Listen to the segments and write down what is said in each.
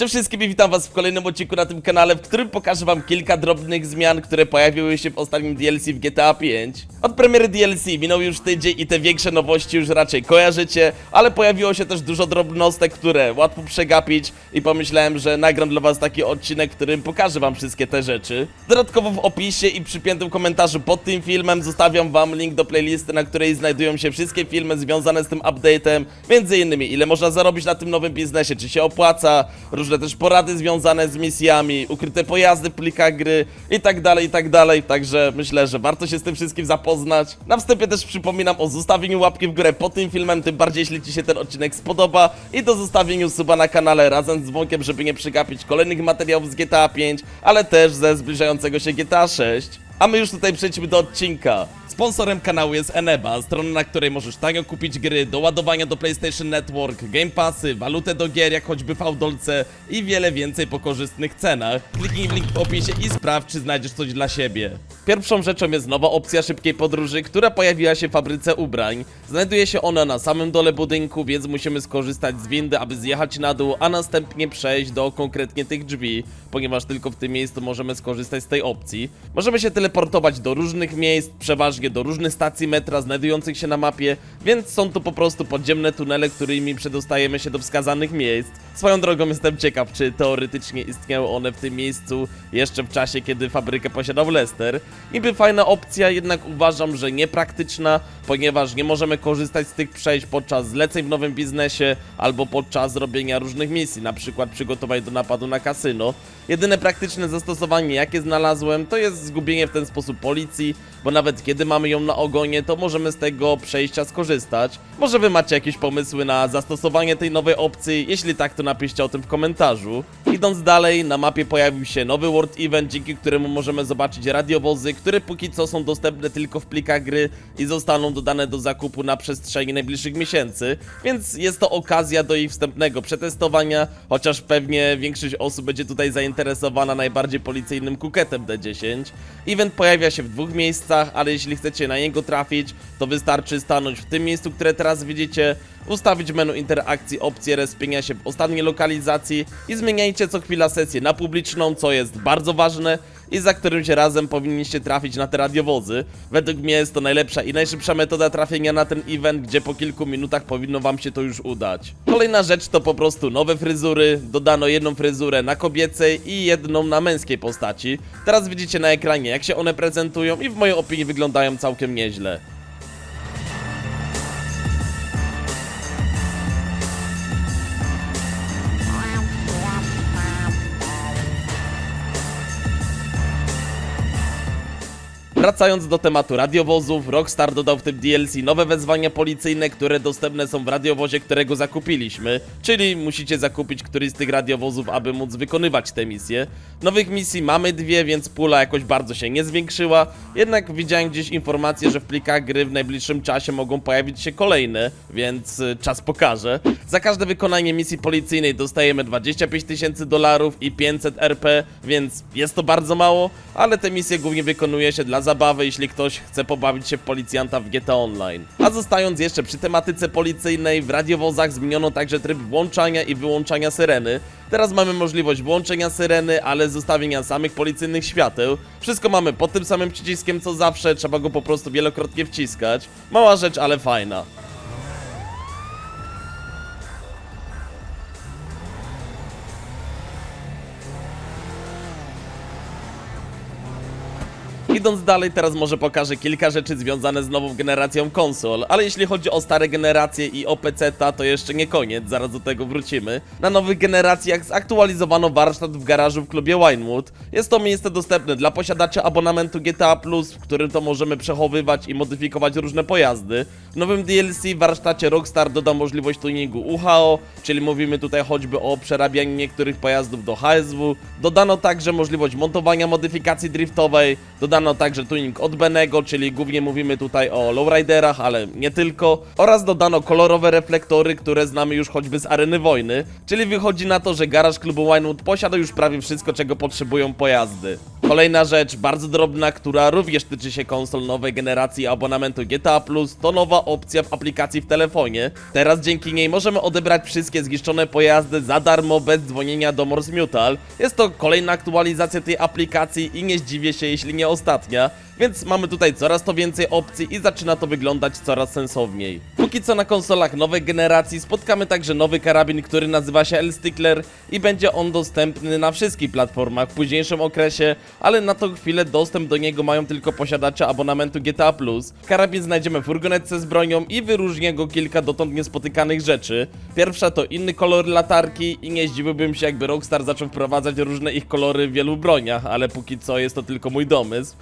Cześć wszystkim i witam was w kolejnym odcinku na tym kanale, w którym pokażę wam kilka drobnych zmian, które pojawiły się w ostatnim DLC w GTA 5. Od premiery DLC minął już tydzień i te większe nowości już raczej kojarzycie, ale pojawiło się też dużo drobnostek, które łatwo przegapić i pomyślałem, że nagram dla was taki odcinek, w którym pokażę wam wszystkie te rzeczy. Dodatkowo w opisie i przypiętym komentarzu pod tym filmem zostawiam wam link do playlisty, na której znajdują się wszystkie filmy związane z tym update'em, między innymi ile można zarobić na tym nowym biznesie, czy się opłaca, różne też porady związane z misjami, ukryte pojazdy w plikach gry i tak dalej, i tak dalej, także myślę, że warto się z tym wszystkim zapoznać. Na wstępie też przypominam o zostawieniu łapki w górę pod tym filmem, tym bardziej jeśli Ci się ten odcinek spodoba i do zostawieniu suba na kanale razem z dzwonkiem, żeby nie przegapić kolejnych materiałów z GTA 5, ale też ze zbliżającego się GTA 6. A my już tutaj przejdźmy do odcinka. Sponsorem kanału jest Eneba, strona na której możesz tanio kupić gry, do ładowania do PlayStation Network, Game Passy, walutę do gier jak choćby Fałdolce i wiele więcej po korzystnych cenach. Kliknij w link w opisie i sprawdź, czy znajdziesz coś dla siebie. Pierwszą rzeczą jest nowa opcja szybkiej podróży, która pojawiła się w fabryce ubrań. Znajduje się ona na samym dole budynku, więc musimy skorzystać z windy, aby zjechać na dół, a następnie przejść do konkretnie tych drzwi, ponieważ tylko w tym miejscu możemy skorzystać z tej opcji. Możemy się teleportować do różnych miejsc, przeważnie do różnych stacji metra znajdujących się na mapie, więc są to po prostu podziemne tunele, którymi przedostajemy się do wskazanych miejsc. Swoją drogą jestem ciekaw, czy teoretycznie istniały one w tym miejscu jeszcze w czasie, kiedy fabrykę posiadał Lester. Niby fajna opcja, jednak uważam, że niepraktyczna, ponieważ nie możemy korzystać z tych przejść podczas zleceń w nowym biznesie albo podczas robienia różnych misji, na przykład przygotowań do napadu na kasyno. Jedyne praktyczne zastosowanie, jakie znalazłem, to jest zgubienie w ten sposób policji, bo nawet kiedy mamy ją na ogonie, to możemy z tego przejścia skorzystać. Może wy macie jakieś pomysły na zastosowanie tej nowej opcji? Jeśli tak, to napiszcie o tym w komentarzu. Idąc dalej, na mapie pojawił się nowy World Event, dzięki któremu możemy zobaczyć radiowozy, które póki co są dostępne tylko w plikach gry i zostaną dodane do zakupu na przestrzeni najbliższych miesięcy, więc jest to okazja do ich wstępnego przetestowania, chociaż pewnie większość osób będzie tutaj zainteresowana najbardziej policyjnym kuketem D10. Event pojawia się w dwóch miejscach, ale jeśli chcecie na niego trafić, to wystarczy stanąć w tym miejscu, które teraz widzicie, ustawić menu interakcji opcję respienia się w ostatniej lokalizacji i zmieniajcie co chwila sesję na publiczną, co jest bardzo ważne i za którymś razem powinniście trafić na te radiowozy. Według mnie jest to najlepsza i najszybsza metoda trafienia na ten event, gdzie po kilku minutach powinno wam się to już udać. Kolejna rzecz to po prostu nowe fryzury. Dodano jedną fryzurę na kobiecej i jedną na męskiej postaci. Teraz widzicie na ekranie jak się one prezentują i w mojej opinii wyglądają całkiem nieźle. Wracając do tematu radiowozów, Rockstar dodał w tym DLC nowe wezwania policyjne, które dostępne są w radiowozie, którego zakupiliśmy, czyli musicie zakupić któryś z tych radiowozów, aby móc wykonywać te misje. Nowych misji mamy dwie, więc pula jakoś bardzo się nie zwiększyła, jednak widziałem gdzieś informację, że w plikach gry w najbliższym czasie mogą pojawić się kolejne, więc y, czas pokaże. Za każde wykonanie misji policyjnej dostajemy 25 tysięcy dolarów i 500 RP, więc jest to bardzo mało, ale te misje głównie wykonuje się dla zabawy, jeśli ktoś chce pobawić się w policjanta w GTA Online. A zostając jeszcze przy tematyce policyjnej, w radiowozach zmieniono także tryb włączania i wyłączania syreny. Teraz mamy możliwość włączenia syreny, ale zostawienia samych policyjnych świateł. Wszystko mamy pod tym samym przyciskiem co zawsze, trzeba go po prostu wielokrotnie wciskać. Mała rzecz, ale fajna. Idąc dalej, teraz może pokażę kilka rzeczy związane z nową generacją konsol, ale jeśli chodzi o stare generacje i o PC-ta, to jeszcze nie koniec, zaraz do tego wrócimy. Na nowych generacjach zaktualizowano warsztat w garażu w klubie Winewood. Jest to miejsce dostępne dla posiadaczy abonamentu GTA+, w którym to możemy przechowywać i modyfikować różne pojazdy. W nowym DLC w warsztacie Rockstar doda możliwość tuningu UHO, czyli mówimy tutaj choćby o przerabianiu niektórych pojazdów do HSW. Dodano także możliwość montowania modyfikacji driftowej, dodano także tuning od Benego, czyli głównie mówimy tutaj o lowriderach, ale nie tylko. Oraz dodano kolorowe reflektory, które znamy już choćby z areny wojny, czyli wychodzi na to, że garaż klubu Winewood posiada już prawie wszystko, czego potrzebują pojazdy. Kolejna rzecz, bardzo drobna, która również tyczy się konsol nowej generacji abonamentu GTA+, to nowa opcja w aplikacji w telefonie. Teraz dzięki niej możemy odebrać wszystkie zniszczone pojazdy za darmo, bez dzwonienia do Morse Mutual. Jest to kolejna aktualizacja tej aplikacji i nie zdziwię się, jeśli nie ostatnia. Więc mamy tutaj coraz to więcej opcji i zaczyna to wyglądać coraz sensowniej. Póki co na konsolach nowej generacji spotkamy także nowy karabin, który nazywa się L-Stickler i będzie on dostępny na wszystkich platformach w późniejszym okresie, ale na tą chwilę dostęp do niego mają tylko posiadacze abonamentu GTA+. Karabin znajdziemy w furgonetce z bronią i wyróżnia go kilka dotąd niespotykanych rzeczy. Pierwsza to inny kolor latarki i nie zdziwiłbym się jakby Rockstar zaczął wprowadzać różne ich kolory w wielu broniach, ale póki co jest to tylko mój domysł.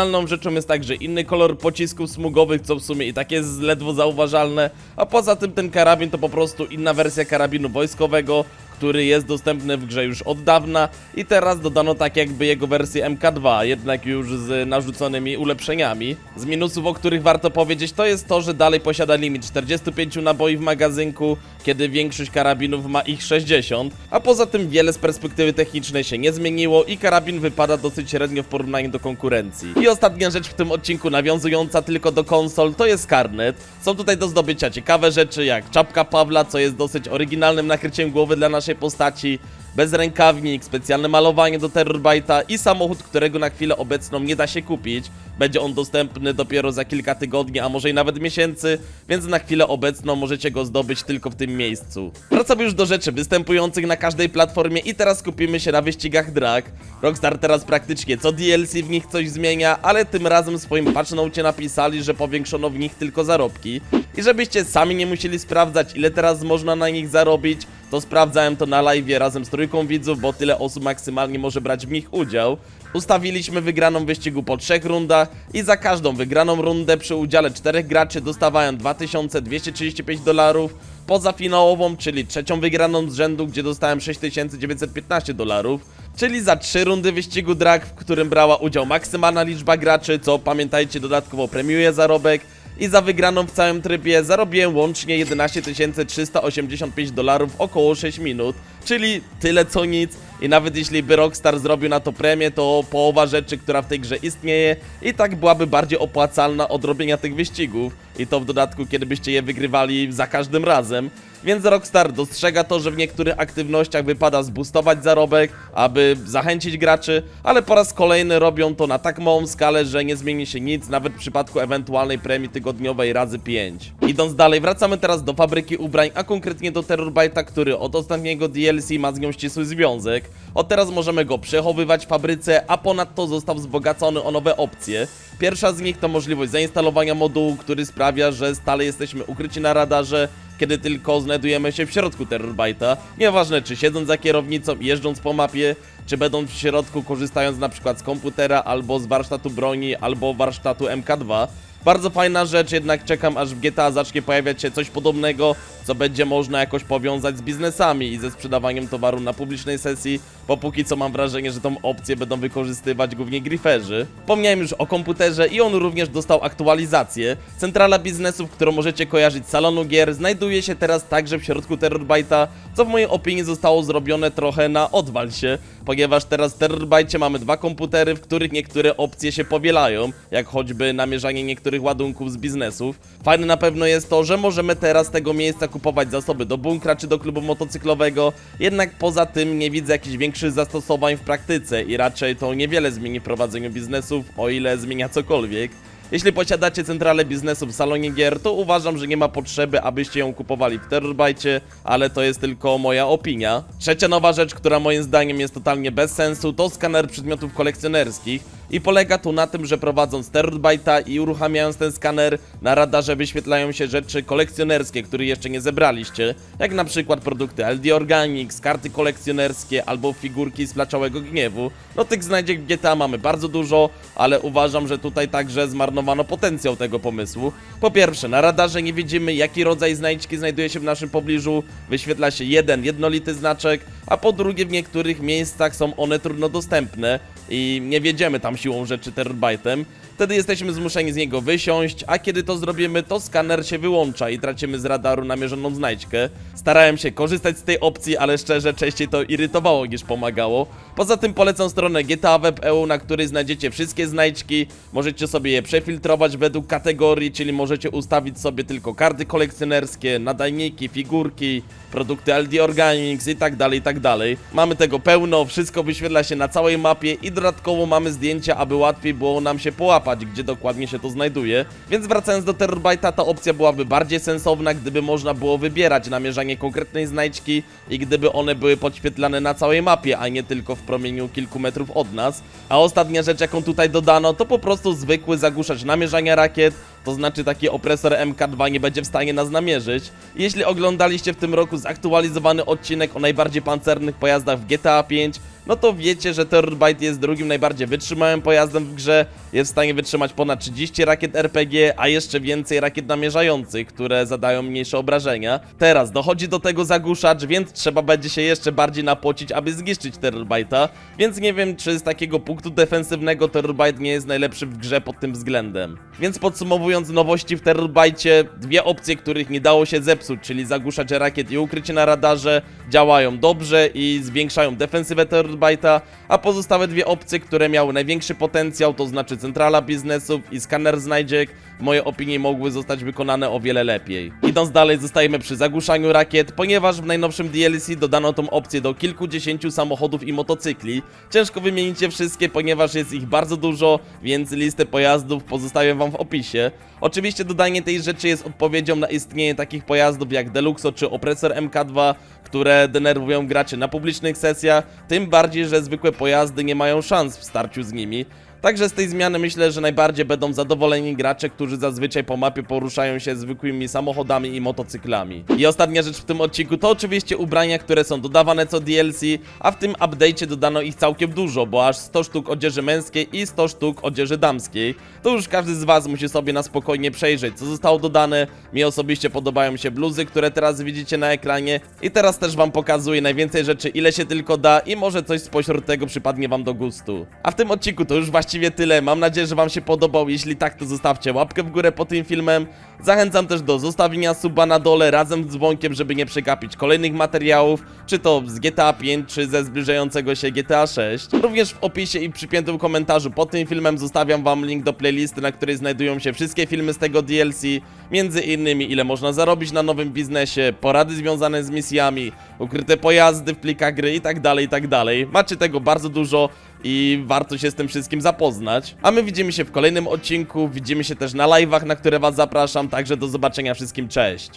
Oryginalną rzeczą jest także inny kolor pocisków smugowych, co w sumie i tak jest ledwo zauważalne, a poza tym ten karabin to po prostu inna wersja karabinu wojskowego, który jest dostępny w grze już od dawna i teraz dodano tak jakby jego wersję MK2, jednak już z narzuconymi ulepszeniami. Z minusów, o których warto powiedzieć, to jest to, że dalej posiada limit 45 naboi w magazynku, kiedy większość karabinów ma ich 60, a poza tym wiele z perspektywy technicznej się nie zmieniło i karabin wypada dosyć średnio w porównaniu do konkurencji. I ostatnia rzecz w tym odcinku nawiązująca tylko do konsol to jest karnet. Są tutaj do zdobycia ciekawe rzeczy jak czapka Pawla, co jest dosyć oryginalnym nakryciem głowy dla naszej postaci, bezrękawnik, specjalne malowanie do Terrorbite'a i samochód, którego na chwilę obecną nie da się kupić. Będzie on dostępny dopiero za kilka tygodni, a może i nawet miesięcy, więc na chwilę obecną możecie go zdobyć tylko w tym miejscu. Wracamy już do rzeczy występujących na każdej platformie i teraz skupimy się na wyścigach drag. Rockstar teraz praktycznie co DLC w nich coś zmienia, ale tym razem w swoim patch nocie napisali, że powiększono w nich tylko zarobki. I żebyście sami nie musieli sprawdzać ile teraz można na nich zarobić, to sprawdzałem to na live razem z trójką widzów, bo tyle osób maksymalnie może brać w nich udział. Ustawiliśmy wygraną wyścigu po trzech rundach i za każdą wygraną rundę przy udziale czterech graczy dostawałem 2235 dolarów, poza finałową, czyli trzecią wygraną z rzędu, gdzie dostałem 6915 dolarów, czyli za trzy rundy wyścigu drag, w którym brała udział maksymalna liczba graczy, co pamiętajcie dodatkowo premiuje zarobek, i za wygraną w całym trybie zarobiłem łącznie 11 385 dolarów około 6 minut, czyli tyle co nic. I nawet jeśli by Rockstar zrobił na to premię, to połowa rzeczy, która w tej grze istnieje i tak byłaby bardziej opłacalna od robienia tych wyścigów. I to w dodatku kiedy byście je wygrywali za każdym razem. Więc Rockstar dostrzega to, że w niektórych aktywnościach wypada zboostować zarobek, aby zachęcić graczy, ale po raz kolejny robią to na tak małą skalę, że nie zmieni się nic, nawet w przypadku ewentualnej premii tygodniowej razy 5. Idąc dalej, wracamy teraz do fabryki ubrań, a konkretnie do Terrorbite'a, który od ostatniego DLC ma z nią ścisły związek. Od teraz możemy go przechowywać w fabryce, a ponadto został wzbogacony o nowe opcje. Pierwsza z nich to możliwość zainstalowania modułu, który sprawia, że stale jesteśmy ukryci na radarze, kiedy tylko znajdujemy się w środku Terrorbite'a. Nieważne czy siedząc za kierownicą jeżdżąc po mapie, czy będąc w środku korzystając na przykład z komputera, albo z warsztatu broni, albo warsztatu MK2. Bardzo fajna rzecz, jednak czekam aż w GTA zacznie pojawiać się coś podobnego, co będzie można jakoś powiązać z biznesami i ze sprzedawaniem towaru na publicznej sesji, bo póki co mam wrażenie, że tą opcję będą wykorzystywać głównie griferzy. Wspomniałem już o komputerze i on również dostał aktualizację. Centrala biznesów, którą możecie kojarzyć z salonu gier, znajduje się teraz także w środku Terrorbite'a, co w mojej opinii zostało zrobione trochę na odwal się, ponieważ teraz w Terrorbite mamy dwa komputery, w których niektóre opcje się powielają, jak choćby namierzanie niektórych ładunków z biznesów. Fajne na pewno jest to, że możemy teraz z tego miejsca kupować zasoby do bunkra czy do klubu motocyklowego, jednak poza tym nie widzę jakichś większych zastosowań w praktyce i raczej to niewiele zmieni w prowadzeniu biznesów, o ile zmienia cokolwiek. Jeśli posiadacie centralę biznesu w salonie gier, to uważam, że nie ma potrzeby, abyście ją kupowali w Terrorbite, ale to jest tylko moja opinia. Trzecia nowa rzecz, która moim zdaniem jest totalnie bez sensu, to skaner przedmiotów kolekcjonerskich i polega tu na tym, że prowadząc Terrorbite'a i uruchamiając ten skaner, na radarze wyświetlają się rzeczy kolekcjonerskie, które jeszcze nie zebraliście, jak na przykład produkty LD Organics, karty kolekcjonerskie albo figurki z Placzałego Gniewu. No tych znajdziek GTA mamy bardzo dużo, ale uważam, że tutaj także zmarnowano potencjał tego pomysłu. Po pierwsze, na radarze nie widzimy jaki rodzaj znajdźki znajduje się w naszym pobliżu, wyświetla się jeden jednolity znaczek, a po drugie w niektórych miejscach są one trudno dostępne i nie wiedziemy tam siłą rzeczy Terrorbite'em. Wtedy jesteśmy zmuszeni z niego wysiąść, a kiedy to zrobimy, to skaner się wyłącza i tracimy z radaru namierzoną znajdźkę. Starałem się korzystać z tej opcji, ale szczerze częściej to irytowało niż pomagało. Poza tym polecam stronę GTA Web EU, na której znajdziecie wszystkie znajdźki. Możecie sobie je przefiltrować według kategorii, czyli możecie ustawić sobie tylko karty kolekcjonerskie, nadajniki, figurki, produkty LD Organics i tak dalej, tak dalej. Mamy tego pełno, wszystko wyświetla się na całej mapie i dodatkowo mamy zdjęcia, aby łatwiej było nam się połapać, gdzie dokładnie się to znajduje. Więc wracając do Terrorbyte'a, ta opcja byłaby bardziej sensowna, gdyby można było wybierać namierzanie konkretnej znajdźki i gdyby one były podświetlane na całej mapie, a nie tylko w promieniu kilku metrów od nas. A ostatnia rzecz, jaką tutaj dodano, to po prostu zwykły zagłuszacz namierzania rakiet, to znaczy taki opresor MK2 nie będzie w stanie nas namierzyć. Jeśli oglądaliście w tym roku zaktualizowany odcinek o najbardziej pancernych pojazdach w GTA 5, no to wiecie, że Terrorbyte jest drugim najbardziej wytrzymałym pojazdem w grze. Jest w stanie wytrzymać ponad 30 rakiet RPG, a jeszcze więcej rakiet namierzających, które zadają mniejsze obrażenia. Teraz dochodzi do tego zagłuszacz, więc trzeba będzie się jeszcze bardziej napocić, aby zniszczyć Terrorbyte'a. Więc nie wiem, czy z takiego punktu defensywnego Terrorbyte nie jest najlepszy w grze pod tym względem. Więc podsumowując nowości w Terrorbyte, dwie opcje, których nie dało się zepsuć, czyli zagłuszacz rakiet i ukrycie na radarze, działają dobrze i zwiększają defensywę Terrorbyte'a, a pozostałe dwie opcje, które miały największy potencjał, to znaczy centrala biznesów i skaner znajdziek, w mojej opinii mogły zostać wykonane o wiele lepiej. Idąc dalej, zostajemy przy zagłuszaniu rakiet, ponieważ w najnowszym DLC dodano tą opcję do kilkudziesięciu samochodów i motocykli. Ciężko wymienić je wszystkie, ponieważ jest ich bardzo dużo, więc listę pojazdów pozostawiam wam w opisie. Oczywiście dodanie tej rzeczy jest odpowiedzią na istnienie takich pojazdów jak Deluxo czy Opresor MK2, które denerwują graczy na publicznych sesjach, tym bardziej, że zwykłe pojazdy nie mają szans w starciu z nimi. Także z tej zmiany myślę, że najbardziej będą zadowoleni gracze, którzy zazwyczaj po mapie poruszają się zwykłymi samochodami i motocyklami. I ostatnia rzecz w tym odcinku to oczywiście ubrania, które są dodawane co DLC, a w tym update'cie dodano ich całkiem dużo, bo aż 100 sztuk odzieży męskiej i 100 sztuk odzieży damskiej. To już każdy z was musi sobie na spokojnie przejrzeć, co zostało dodane. Mi osobiście podobają się bluzy, które teraz widzicie na ekranie i teraz też wam pokazuję najwięcej rzeczy, ile się tylko da i może coś spośród tego przypadnie wam do gustu. A w tym odcinku to już właściwie tyle. Mam nadzieję, że wam się podobał. Jeśli tak, to zostawcie łapkę w górę pod tym filmem. Zachęcam też do zostawienia suba na dole razem z dzwonkiem, żeby nie przegapić kolejnych materiałów, czy to z GTA 5, czy ze zbliżającego się GTA 6. Również w opisie i przypiętym komentarzu pod tym filmem zostawiam wam link do playlisty, na której znajdują się wszystkie filmy z tego DLC, między innymi ile można zarobić na nowym biznesie, porady związane z misjami, ukryte pojazdy w plikach gry i tak dalej, i tak dalej. Macie tego bardzo dużo i warto się z tym wszystkim zapoznać. A my widzimy się w kolejnym odcinku, widzimy się też na live'ach, na które was zapraszam, także do zobaczenia wszystkim, cześć!